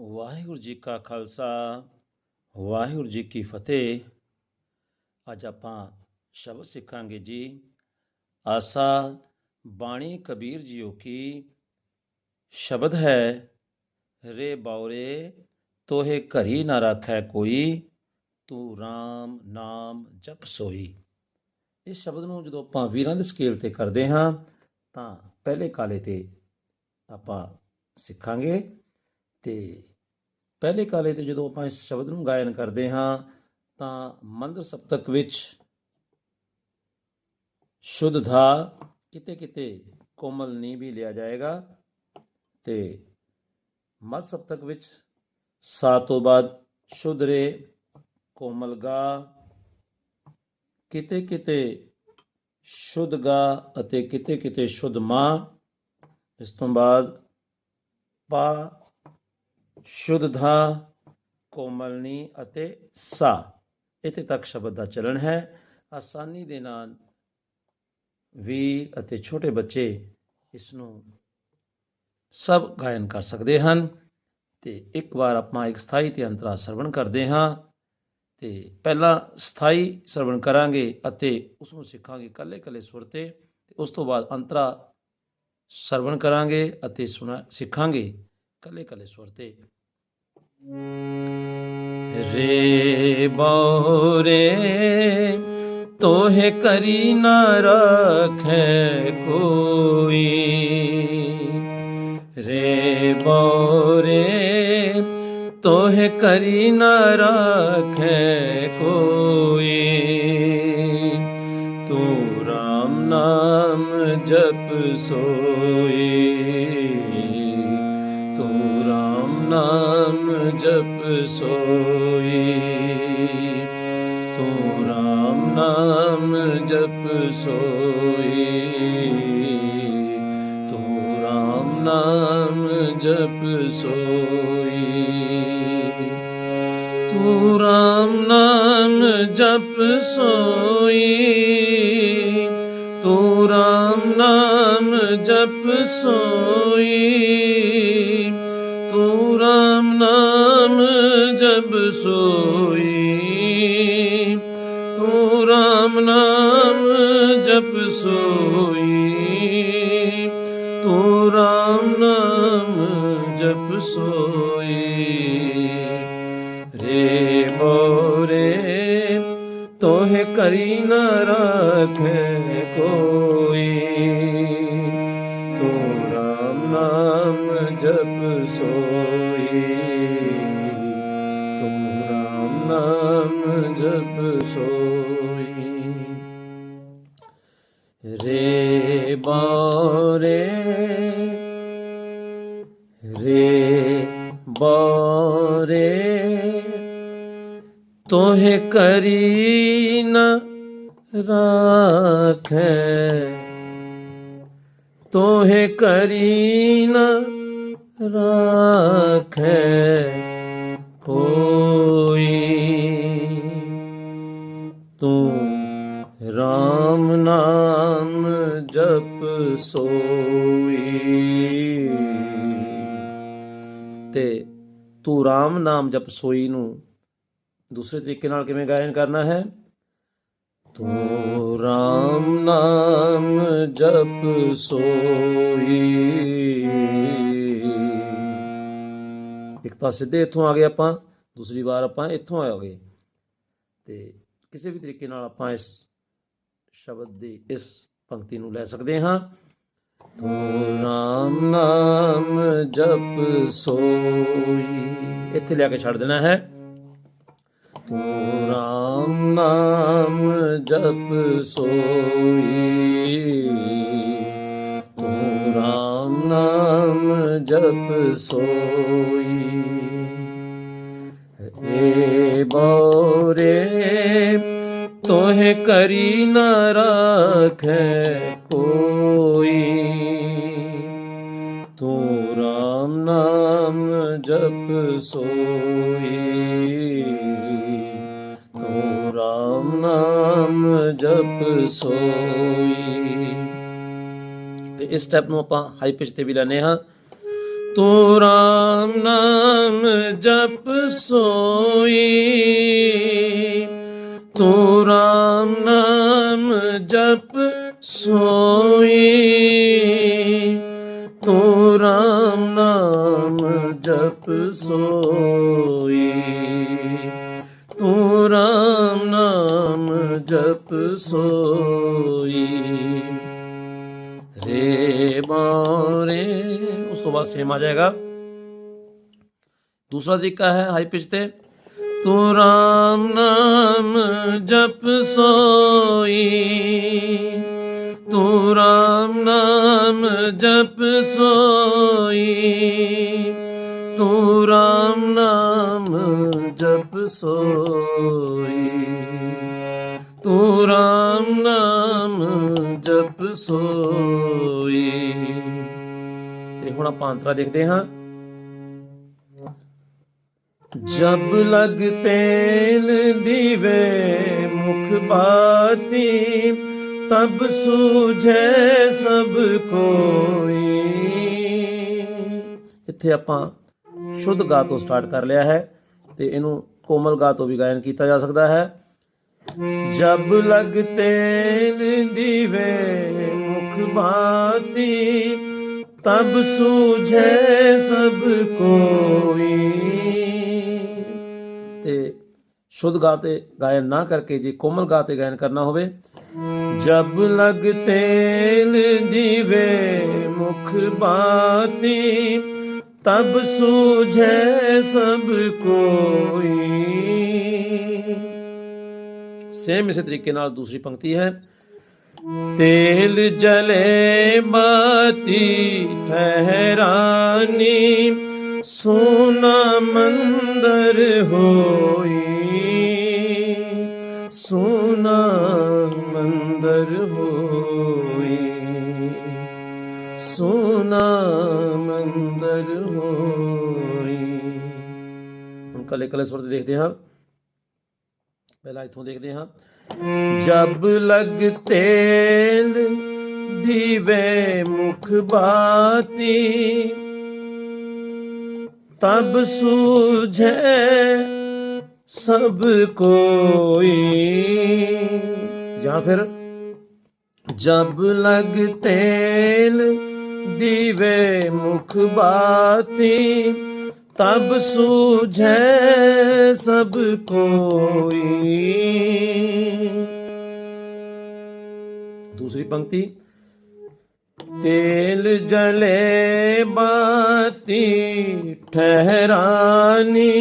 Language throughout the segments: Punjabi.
ਵਾਹਿਗੁਰੂ ਜੀ ਕਾ ਖਾਲਸਾ, ਵਾਹਿਗੁਰੂ ਜੀ ਕੀ ਫਤਿਹ। ਅੱਜ ਆਪਾਂ ਸ਼ਬਦ ਸਿੱਖਾਂਗੇ ਜੀ, ਆਸਾ ਬਾਣੀ ਕਬੀਰ ਜੀਓ ਕੀ, ਸ਼ਬਦ ਹੈ, ਰੇ ਬੌਰੇ ਤੋਹੇ ਘਰੀ ਨਾ ਰੱਖੈ ਕੋਈ, ਤੂੰ RAM ਨਾਮ ਜਪ ਸੋਈ। ਇਸ ਸ਼ਬਦ ਨੂੰ ਜਦੋਂ ਆਪਾਂ ਵੀਰਾਂ ਦੇ ਸਕੇਲ ਤੇ ਕਰਦੇ ਹਾਂ, ਤਾਂ ਪਹਿਲੇ ਕਾਲੇ ਤੇ ਆਪਾਂ ਸਿੱਖਾਂਗੇ। ਤੇ ਪਹਿਲੇ ਕਾਲੇ ਤੇ ਜਦੋਂ ਆਪਾਂ ਇਸ ਸ਼ਬਦ ਨੂੰ ਗਾਇਨ ਕਰਦੇ ਹਾਂ, ਤਾਂ ਮੰਦਰ ਸਪਤਕ ਵਿੱਚ ਸ਼ੁੱਧ ਧਾ ਕਿਤੇ ਕਿਤੇ ਕੋਮਲ ਨੀ ਵੀ ਲਿਆ ਜਾਏਗਾ ਤੇ ਮਦ ਸਪਤਕ ਵਿੱਚ ਸਾ ਤੋਂ ਬਾਅਦ ਸ਼ੁੱਧ ਰੇ, ਕੋਮਲ ਗਾ, ਕਿਤੇ ਕਿਤੇ ਸ਼ੁੱਧ ਗਾ ਅਤੇ ਕਿਤੇ ਕਿਤੇ ਸ਼ੁੱਧ ਮਾਂ, ਇਸ ਤੋਂ ਬਾਅਦ ਪਾ ਸ਼ੁੱਧ ਧਾ, ਕੋਮਲਨੀ ਅਤੇ ਸਾ ਇੱਥੇ ਤੱਕ ਸ਼ਬਦ ਦਾ ਚਲਣ ਹੈ। ਆਸਾਨੀ ਦੇ ਨਾਲ ਵੀਰ ਅਤੇ ਛੋਟੇ ਬੱਚੇ ਇਸ ਨੂੰ ਸਭ ਗਾਇਨ ਕਰ ਸਕਦੇ ਹਨ ਤੇ ਇੱਕ ਵਾਰ ਆਪਾਂ ਇੱਕ ਸਥਾਈ ਤੇ ਅੰਤਰਾ ਸਰਵਣ ਕਰਦੇ ਹਾਂ ਤੇ ਪਹਿਲਾਂ ਸਥਾਈ ਸਰਵਣ ਕਰਾਂਗੇ ਅਤੇ ਉਸ ਨੂੰ ਸਿੱਖਾਂਗੇ ਕੱਲੇ ਕੱਲੇ ਸੁਰ ਤੇ ਤੇ ਉਸ ਤੋਂ ਬਾਅਦ ਅੰਤਰਾ ਸਰਵਣ ਕਰਾਂਗੇ ਅਤੇ ਸੁਣਾ, ਸਿੱਖਾਂਗੇ ਕੱਲੇ ਕੱਲੇ ਸੁਰ ਤੇ। ਰੇ ਬੋਰੇ ਤੋਹੇ ਕਰੀ ਨ ਰਖੈ ਕੋਈ। ਰੇ ਬੋਰੇ ਤੋहे ਕਰੀ ਨਾ ਰਖੈ ਕੋਈ। ਤੂੰ RAM ਨਾਮ ਜਪ ਸੋ ਜਪ ਸੋਈ। ਤੂੰ RAM ਨਾਮ ਜਪ ਸੋਈ। ਤੂੰ RAM ਨਾਮ ਜਪ ਸੋਈ। ਤੂੰ RAM ਨਾਮ ਜਪ ਸੋਈ। ਤੂੰ RAM ਨਾਮ ਜਪ ਸੋਈ। ਜਪ ਸੋਈ। ਤੂੰ RAM ਨਾਮ ਜਪ ਸੋਈ। ਤੂੰ RAM ਨਾਮ ਜਪ ਸੋਈ। ਰੇ ਬੋਰੇ। ਤੋहे ਕਰੀ ਨ ਰਾਖੈ। ਤੋਹੇ ਕਰੀ ਨ ਰਾਖੈ। ਕੋਈ ਤੂੰ ਰਾਮ ਨਾਮ ਜਪ ਸੋਈ। ਤੇ ਤੂੰ RAM ਨਾਮ ਜਪ ਸੋਈ ਨੂੰ ਦੂਸਰੇ ਤਰੀਕੇ ਨਾਲ ਕਿਵੇਂ ਗਾਇਨ ਕਰਨਾ ਹੈ? ਤੂੰ RAM ਨਾਮ ਜਪ ਸੋਈ। ਇੱਕ ਤਾਂ ਸਿੱਧੇ ਇੱਥੋਂ ਆ ਗਏ ਆਪਾਂ, ਦੂਸਰੀ ਵਾਰ ਆਪਾਂ ਇੱਥੋਂ ਆਓਗੇ ਤੇ ਕਿਸੇ ਵੀ ਤਰੀਕੇ ਨਾਲ ਆਪਾਂ ਇਸ ਸ਼ਬਦ ਦੀ, ਇਸ ਪੰਕਤੀ ਨੂੰ ਲੈ ਸਕਦੇ ਹਾਂ। ਤੂੰ RAM ਨਾਮ ਜਪ ਸੋਈ। ਇੱਥੇ ਲਿਆ ਕੇ ਛੱਡ ਦੇਣਾ ਹੈ। ਤੂੰ RAM ਨਾਮ ਜਪ ਸੋਈ। ਤੂੰ RAM ਨਾਮ ਜਪ ਸੋਈ। ਰੇ ਬੋਰੇ ਤੋहे ਕਰੀ ਨ ਰਾਖੈ ਕੋਈ ਨਾਮ ਜਪ ਸੋਈ। ਤੂੰ ਰਾਮ ਨਾਮ ਜਪ ਸੋਈ। ਤੇ ਇਸ ਸਟੈਪ ਨੂੰ ਆਪਾਂ ਹਾਈ ਪਿਚ ਤੇ ਵੀ ਲੈਨੇ ਹਾਂ। ਤੂੰ ਰਾਮ ਨਾਮ ਜਪ ਸੋਈ। ਤੂੰ ਰਾਮ ਨਾਮ ਜਪ ਸੋਈ। ਆਪ ਸੋਈ ਤੂੰ ਰਾਮ ਨਾਮ ਜਪ ਸੋਈ ਰੇ। ਮਾਰੇ ਉਸ ਤੋਂ ਬਾਅਦ ਸੇਮ ਆ ਜਾਏਗਾ। ਦੂਸਰਾ ਤਰੀਕਾ ਹੈ ਹਾਈ ਪਿਚ ਤੇ। ਤੂੰ ਰਾਮ ਨਾਮ ਜਪ ਸੋਈ ਤੂੰ ਰਾਮ ਨਾਮ ਜਪ ਸੋਈ ਤੂੰ ਰਾਮ ਨਾਮ ਜਪ ਸੋਈ। ਤੂੰ ਰਾਮ ਨਾਮ ਜਪ ਸੋਈ। ਤੇ ਹੁਣ ਆਪਾਂ ਅੰਤਰਾ ਦੇਖਦੇ ਹਾਂ। ਜਬ ਲਗ ਤੇਲ ਦੀਵੇ ਮੁਖ ਬਾਤੀ ਤਬ ਸੂਝੇ ਸਭ ਕੋਈ। ਇੱਥੇ ਆਪਾਂ ਸ਼ੁੱਧ ਗਾ ਤੋਂ ਸਟਾਰਟ ਕਰ ਲਿਆ ਹੈ ਤੇ ਇਹਨੂੰ ਕੋਮਲ ਗਾ ਤੋਂ ਵੀ ਗਾਇਨ ਕੀਤਾ ਜਾ ਸਕਦਾ ਹੈ। ਜਬ ਲਗ ਦੀਵੇ ਮੁਖ ਬਾਤੀ ਤਬ ਸੂਝੈ ਸਭ ਕੋਈ। ਤੇ ਸ਼ੁੱਧ ਗਾ ਤੇ ਗਾਇਨ ਨਾ ਕਰਕੇ ਜੇ ਕੋਮਲ ਗਾ ਤੇ ਗਾਇਨ ਕਰਨਾ ਹੋਵੇ, ਜਬ ਲਗ ਤੇਲ ਦੀਵੇ ਮੁਖ ਬਾਤੀ ਤਬ ਸੂਝੈ ਸਭ ਕੋਈ ਸੇਮ ਇਸੇ ਤਰੀਕੇ ਨਾਲ ਦੂਸਰੀ ਪੰਕਤੀ ਹੈ ਤੇਲ ਜਲੇ ਬਾਤੀ ਠਹਿਰਾਨੀ ਸੋਨਾ ਮੰਦਰ ਹੋਈ ਸੋਨਾ ਮੰਦਰ ਹੋਈ ਸੋਨਾ ਮੰਦਰ ਹੋਈ ਹੁਣ ਕਲੇ ਕਲੇ ਸੁਰ ਤੇ ਦੇਖਦੇ ਹਾਂ ਪਹਿਲਾਂ ਇਥੋਂ ਦੇਖਦੇ ਹਾਂ ਜਬ ਲਗ ਤੇਲ ਦੀਵੇ ਮੁਖ ਬਾਤੀ ਤਬ ਸੂਝੈ ਸਭ ਕੋਈ ਜਾਂ ਫਿਰ ਜਬ ਲਗ ਤੇਲ ਦੀਵੇ ਮੁਖ ਬਾਤੀ, ਤਬ ਸੂਝੈ ਸਭ ਕੋਈ। ਦੂਸਰੀ ਪੰਕਤੀ, ਤੇਲ ਜਲੇ ਬਾਤੀ ਠਹਿਰਾਨੀ,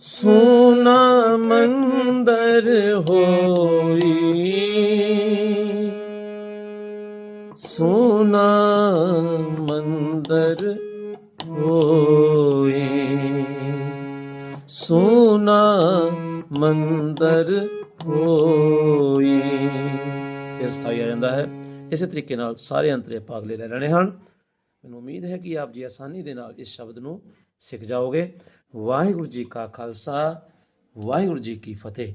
ਸੋਨਾ ਮੰਦਰ ਹੋਈ। ਸੋਨਾ ਮੰਦਰ ਹੋਈ। ਸੋਨਾ ਮੰਦਰ ਹੋਈ। ਫਿਰ ਸਥਾਈ ਆ ਜਾਂਦਾ ਹੈ। ਇਸੇ ਤਰੀਕੇ ਨਾਲ ਸਾਰੇ ਅੰਤਰੇ ਆਪਾਂ ਅਗਲੇ ਲੈ ਲੈਣੇ ਹਨ। ਮੈਨੂੰ ਉਮੀਦ ਹੈ ਕਿ ਆਪ ਜੀ ਆਸਾਨੀ ਦੇ ਨਾਲ ਇਸ ਸ਼ਬਦ ਨੂੰ ਸਿੱਖ ਜਾਓਗੇ। ਵਾਹਿਗੁਰੂ ਜੀ ਕਾ ਖਾਲਸਾ, ਵਾਹਿਗੁਰੂ ਜੀ ਕੀ ਫਤਿਹ।